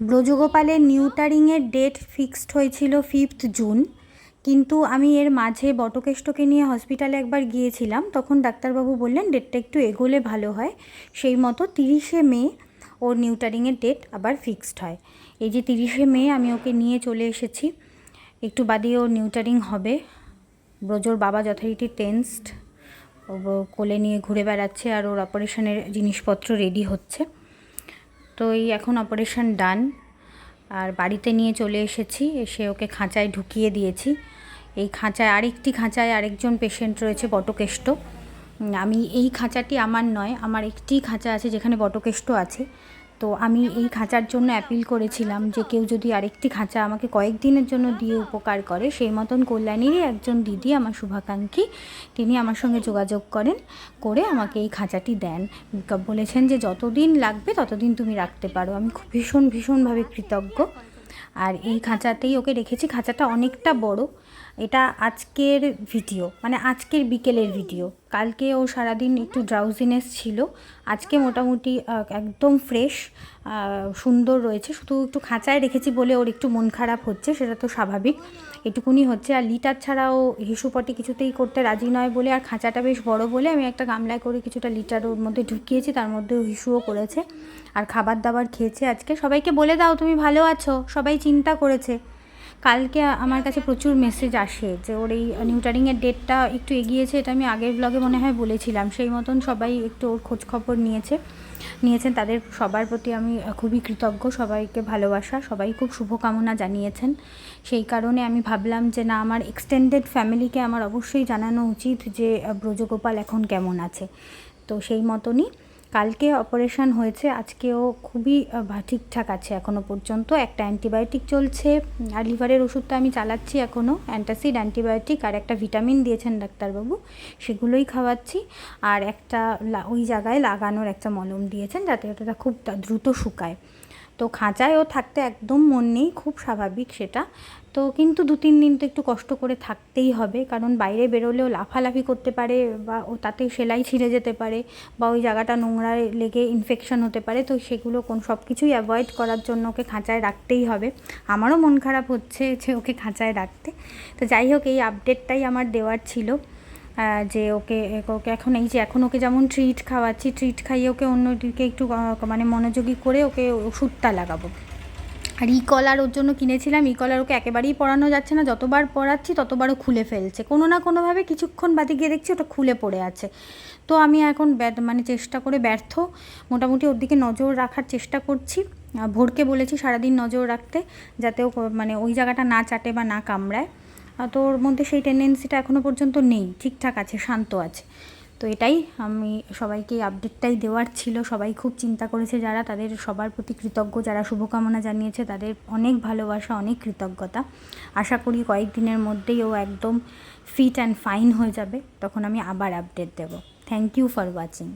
ব্রজগোপালের নিউটারিংয়ের date fixed হয়েছিল fifth June. কিন্তু আমি এর মাঝে বটকেষ্টকে নিয়ে হসপিটালে একবার গিয়েছিলাম, তখন ডাক্তারবাবু বললেন, ডেটটা একটু এগোলে ভালো হয়। সেই মতো তিরিশে মে ওর নিউটারিংয়ের ডেট আবার ফিক্সড হয়। এই যে তিরিশে মে আমি ওকে নিয়ে চলে এসেছি, একটু বাদে ও নিউটারিং হবে। ব্রজোর বাবা যথারীতি টেন্সড কোলে নিয়ে ঘুরে বেড়াচ্ছে আর ওর অপারেশনের জিনিসপত্র রেডি হচ্ছে। তো এই এখন অপারেশন ডান আর বাড়িতে নিয়ে চলে এসেছি, এসে ওকে খাঁচায় ঢুকিয়ে দিয়েছি। এই খাঁচায় আরেকটি খাঁচায় আরেকজন পেশেন্ট রয়েছে, বটকেষ্ট। আমি এই খাঁচাটি আমার নয়, আমার একটি খাঁচা আছে যেখানে বটকেষ্ট আছে। তো আমি এই খাঁচার জন্য অ্যাপিল করেছিলাম যে কেউ যদি আরেকটি খাঁচা আমাকে কয়েকদিনের জন্য দিয়ে উপকার করে, সেই মতন কল্যাণীরই একজন দিদি আমার শুভাকাঙ্ক্ষী। তিনি আমার সঙ্গে যোগাযোগ করেন, করে আমাকে এই খাঁচাটি দেন। বলেছেন যে যতদিন লাগবে ততদিন তুমি রাখতে পারো। আমি খুব ভীষণ, ভীষণভাবে কৃতজ্ঞ। আর এই খাঁচাতেই ওকে রেখেছি। খাঁচাটা অনেকটা বড়। এটা আজকের ভিডিও মানে আজকের বিকেলের ভিডিও কালকে ও সারাদিন একটু ড্রাউজিনেস ছিল। আজকে মোটামুটি একদম ফ্রেশ সুন্দর রয়েছে। শুধু একটু খাঁচায় রেখেছি বলে ওর একটু মন খারাপ হচ্ছে, সেটা তো স্বাভাবিক। এটুকুনি হচ্ছে। আর লিটার ছাড়াও হিসুপটি কিছুতেই করতে রাজি নয় বলে, আর খাঁচাটা বেশ বড় বলে আমি একটা গামলায় করে কিছুটা লিটার ওর মধ্যে ঢুকিয়েছি, তার মধ্যে হিসুও করেছে। আর খাবার দাবার খেয়েছে আজকে। সবাইকে বলে দাও, তুমি ভালো আছো? সবাই চিন্তা করেছে। কালকে আমার কাছে প্রচুর মেসেজ আসে যে ওর এই নিউটারিংয়ের ডেটটা একটু এগিয়েছে, এটা আমি আগের ব্লগে মনে হয় বলেছিলাম। সেই মতন সবাই একটু ওর খোঁজখবর নিয়েছে, নিয়েছেন। তাদের সবার প্রতি আমি খুবই কৃতজ্ঞ, সবাইকে ভালোবাসা, সবাই খুব শুভকামনা জানিয়েছেন। সেই কারণে আমি ভাবলাম যে না, আমার এক্সটেন্ডেড ফ্যামিলিকে আমার অবশ্যই জানানো উচিত যে ব্রজগোপাল এখন কেমন আছে। তো সেই মতনই কালকে অপারেশন হয়েছে, আজকেও খুবই ঠিকঠাক আছে এখনও পর্যন্ত। একটা অ্যান্টিবায়োটিক চলছে, আর লিভারের ওষুধটা আমি চালাচ্ছি এখনও অ্যান্টাসিড, অ্যান্টিবায়োটিক, আর একটা ভিটামিন দিয়েছেন ডাক্তারবাবু, সেগুলোই খাওয়াচ্ছি। আর একটা ওই জায়গায় লাগানোর একটা মলম দিয়েছেন, যাতে ওটা খুব দ্রুত শুকায়। তো খাঁচায় ও থাকতে একদম মন নেই, খুব স্বাভাবিক সেটা। তো কিন্তু দু তিন দিন তো একটু কষ্ট করে থাকতেই হবে, কারণ বাইরে বেরোলেও লাফালাফি করতে পারে বা ও তাতে সেলাই ছিঁড়ে যেতে পারে বা ওই জায়গাটা নোংরায় লেগে ইনফেকশন হতে পারে। তো সেগুলো কোন সব কিছুই অ্যাভয়েড করার জন্য ওকে খাঁচায় রাখতেই হবে। আমারও মন খারাপ হচ্ছে যে ওকে খাঁচায় রাখতে। তো যাই হোক, এই আপডেটটাই আমার দেওয়ার ছিল। যে ওকে ওকে এখন এই যে এখন ওকে যেমন ট্রিট খাওয়াচ্ছি ট্রিট খাইয়ে ওকে অন্যদিকে একটু মানে মনোযোগী করে ওকে ওষুধটা লাগাবো। আর ই কলার ওর জন্য কিনেছিলাম ই কলার ওকে একেবারেই পড়ানো যাচ্ছে না, যতবার পড়াচ্ছি ততবারও খুলে ফেলছে। কোনো না কোনোভাবে কিছুক্ষণ বাদে গিয়ে দেখছি ওটা খুলে পড়ে আছে। তো আমি এখন মানে চেষ্টা করে ব্যর্থ। মোটামুটি ওর দিকে নজর রাখার চেষ্টা করছি। ভোরকে বলেছি সারাদিন নজর রাখতে, যাতে ও মানে ওই জায়গাটা না চাটে বা না কামড়ায়। তো ওর মধ্যে সেই টেন্ডেন্সিটা এখনও পর্যন্ত নেই। ঠিকঠাক আছে, শান্ত আছে। তো এটাই আমি সবাইকে আপডেটটাই দেওয়ার ছিল। সবাই খুব চিন্তা করেছে যারা, তাদের সবার প্রতি কৃতজ্ঞ, যারা শুভকামনা জানিয়েছে, তাদের অনেক ভালোবাসা, অনেক কৃতজ্ঞতা। আশা করি কয়েকদিনের মধ্যেই ও একদম ফিট অ্যান্ড ফাইন হয়ে যাবে। তখন আমি আবার update Dev. Thank you for watching